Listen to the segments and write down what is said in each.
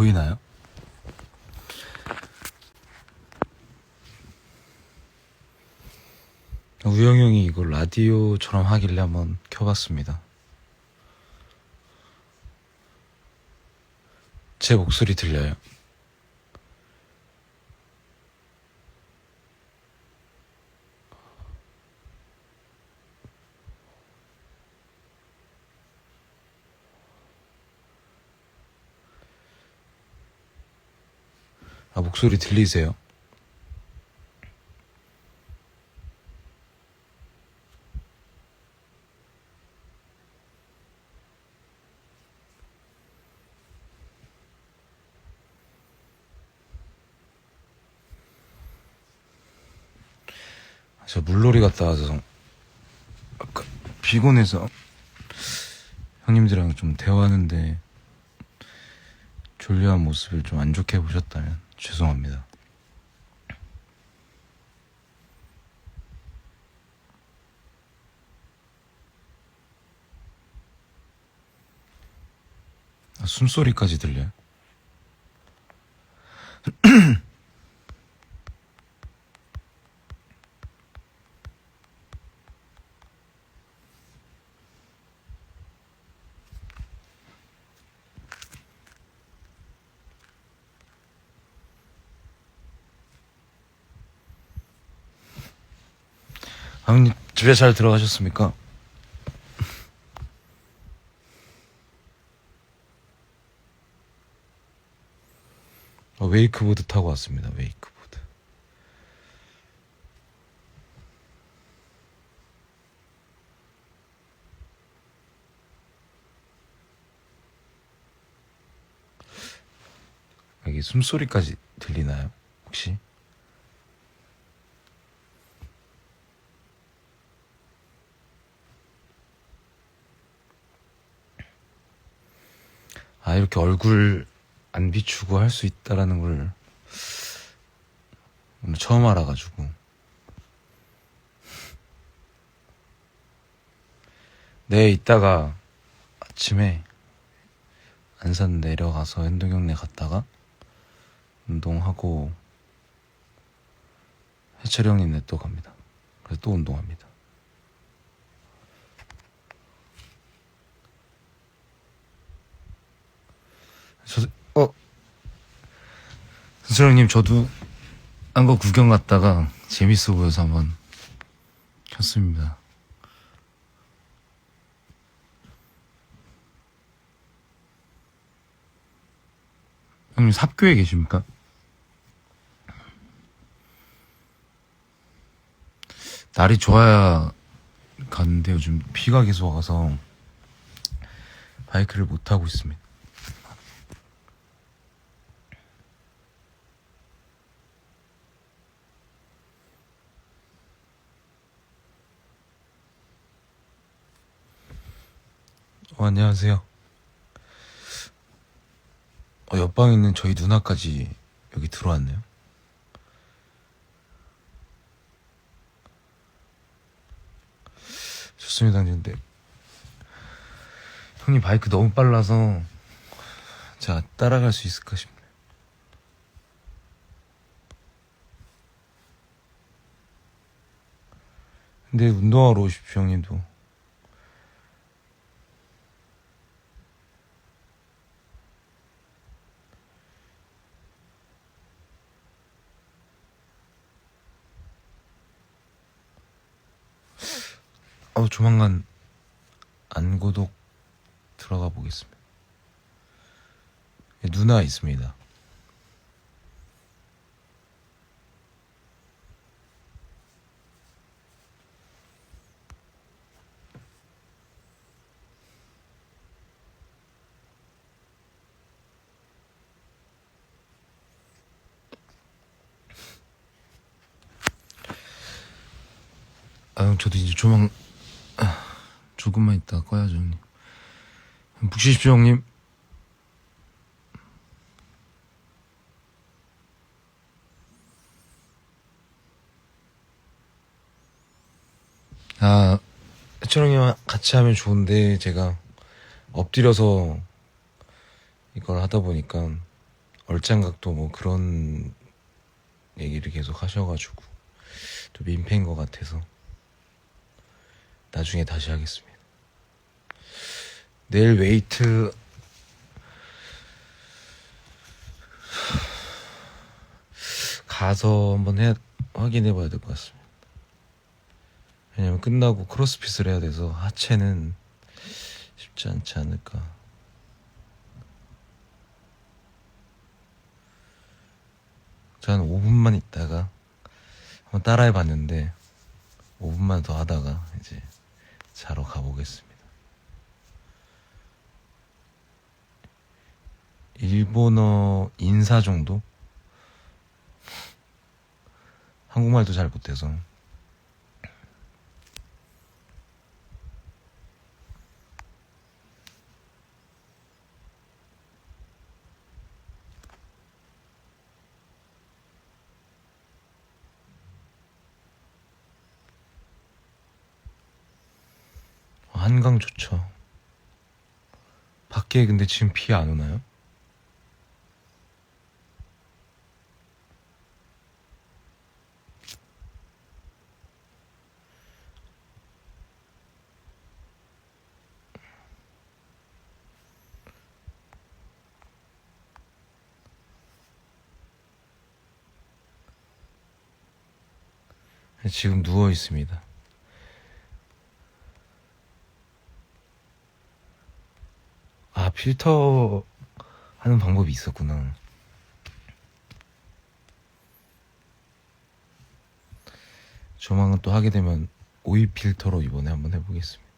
보이나요? 우영 형이 이걸 라디오처럼 하길래 한번 켜봤습니다. 제 목소리 들려요? 아, 목소리 들리세요? 저 물놀이 갔다 와서 아까 피곤해서 형님들이랑 좀 대화하는데 졸려한 모습을 좀 안 좋게 보셨다면 죄송합니다. 아, 숨소리까지 들려요? 아, 형님 집에 잘 들어가셨습니까? 어, 웨이크보드 타고 왔습니다. 웨이크보드. 여기 숨소리까지 들리나요? 혹시? 아 이렇게 얼굴 안 비추고 할 수 있다라는 걸 오늘 처음 알아가지고. 네 이따가 아침에 안산 내려가서 현동형네 갔다가 운동하고 해철이 형님네 또 갑니다. 그래서 또 운동합니다 저, 어, 선수 형님 저도 딴거 구경 갔다가 재밌어 보여서 한번 켰습니다. 형님 삽교에 계십니까? 날이 좋아야 가는데 요즘 비가 계속 와서 바이크를 못 타고 있습니다. 어, 안녕하세요. 어, 옆방에 있는 저희 누나까지 여기 들어왔네요. 좋습니다, 근데 형님 바이크 너무 빨라서 제가 따라갈 수 있을까 싶네요. 근데 운동하러 오십시오, 형님도. 어, 조만간 안고독 들어가 보겠습니다. 예, 누나 있습니다. 아, 형, 저도 이제 조만 아, 조금만 있다 꺼야죠, 형님. 묵 쉬십시오, 형님. 아, 해철 형이랑 같이 하면 좋은데, 제가 엎드려서 이걸 하다 보니까 얼짱각도 뭐 그런 얘기를 계속 하셔가지고 좀 민폐인 것 같아서 나중에 다시 하겠습니다. 내일 웨이트 가서 한번 해 확인해 봐야 될 것 같습니다. 왜냐면 끝나고 크로스핏을 해야 돼서 하체는 쉽지 않지 않을까. 저한 5분만 있다가 한번 따라해 봤는데 5분만 더 하다가 이제 자러 가보겠습니다. 일본어 인사 정도? 한국말도 잘 못해서 한강 좋죠. 밖에 근데 지금 비 안 오나요? 지금 누워 있습니다. 아, 필터 하는 방법이 있었구나. 조만간 또 하게 되면 오일 필터로 이번에 한번 해보겠습니다.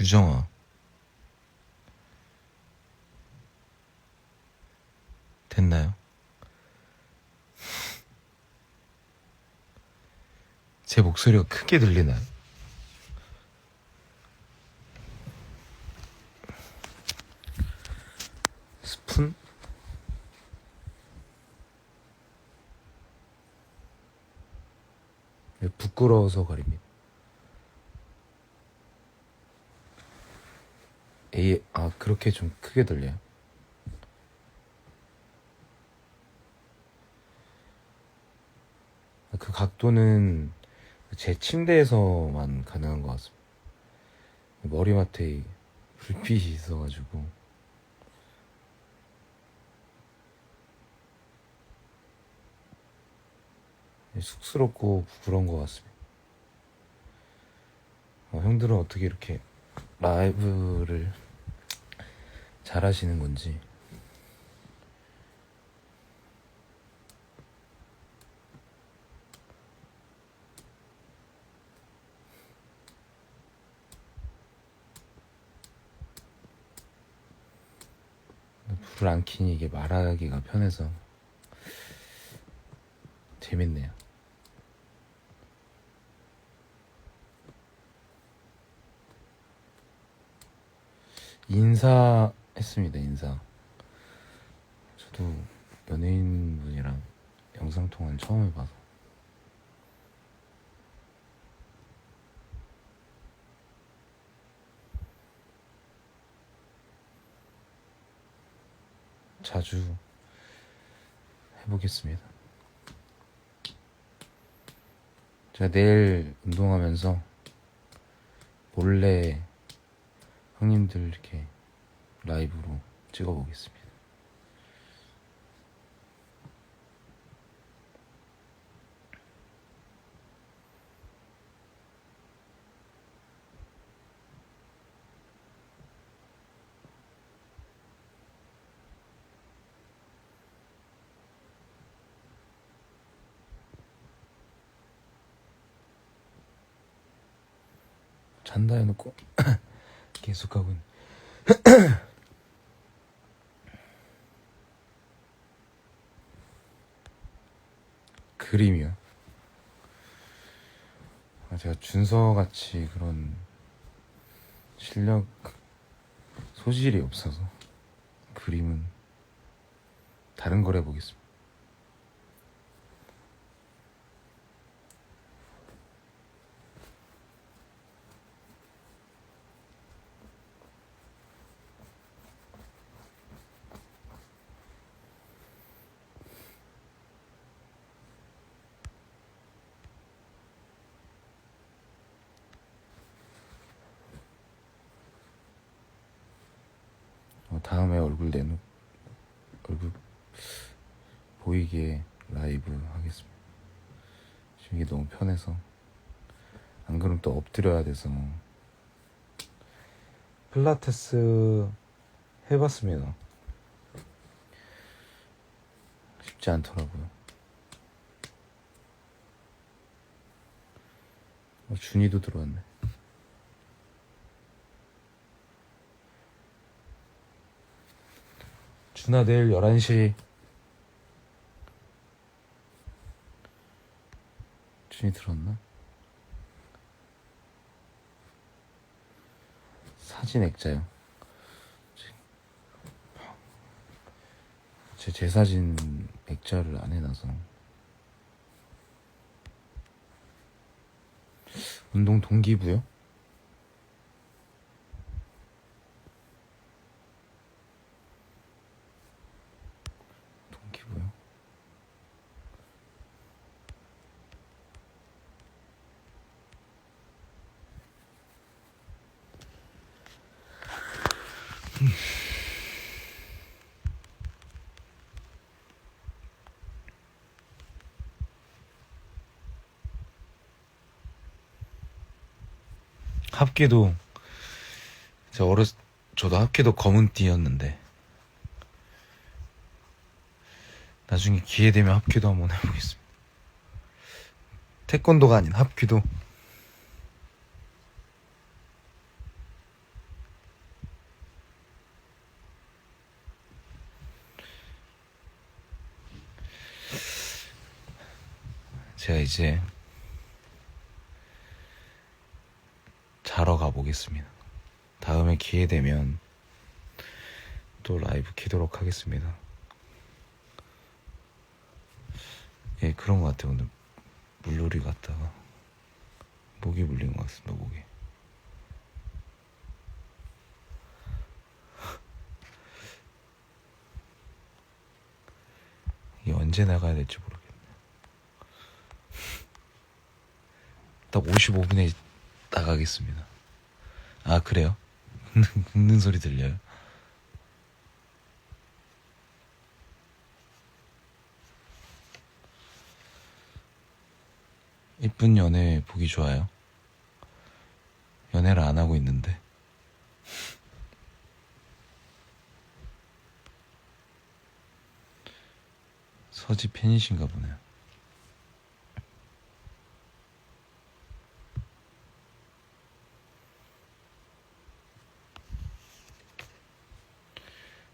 유정아. 됐나요? 제 목소리가 크게 들리나요? 스푼? 네, 부끄러워서 가립니다. A, 아, 그렇게 좀 크게 들려요? 그 각도는 제 침대에서만 가능한 것 같습니다. 머리맡에 불빛이 있어가지고. 쑥스럽고 부끄러운 것 같습니다. 어, 형들은 어떻게 이렇게 라이브를 잘 하시는 건지. 불을 안 켜니 이게 말하기가 편해서 재밌네요. 인사 했습니다, 인사. 저도 연예인분이랑 영상통화는 처음 해봐서. 자주 해보겠습니다. 제가 내일 운동하면서 몰래 형님들 이렇게 라이브로 찍어보겠습니다. 잔다 해놓고 계속 하고 있네. 그림이요. 아, 제가 준서 같이 그런 실력 소질이 없어서 그림은 다른 걸 해보겠습니다. 어, 다음에 얼굴 내놓 얼굴 보이게 라이브 하겠습니다. 지금 이게 너무 편해서 안 그러면 또 엎드려야 돼서 필라테스 해봤습니다. 쉽지 않더라고요. 어, 준이도 들어왔네. 준아 내일 11시 준이 들었나? 사진 액자요 제, 제 사진 액자를 안 해놔서 운동 동기부요? 합기도 제가 어렸 저도 합기도 검은 띠였는데 나중에 기회 되면 합기도 한번 해보겠습니다. 태권도가 아닌 합기도 제가 이제 자러 가보겠습니다. 다음에 기회 되면 또 라이브 키도록 하겠습니다. 예, 그런 것 같아요. 오늘 물놀이 갔다가 목이 물린 것 같습니다. 목이. 언제 나가야 될지 모르겠네요. 딱 55분에 나가겠습니다. 아 그래요? 긁는 소리 들려요? 이쁜 연애 보기 좋아요. 연애를 안 하고 있는데. 서지 팬이신가 보네요.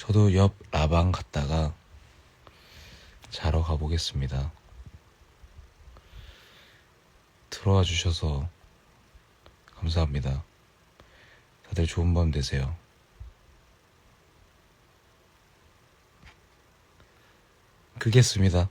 저도 옆 라방 갔다가 자러 가보겠습니다. 들어와 주셔서 감사합니다. 다들 좋은 밤 되세요. 끄겠습니다.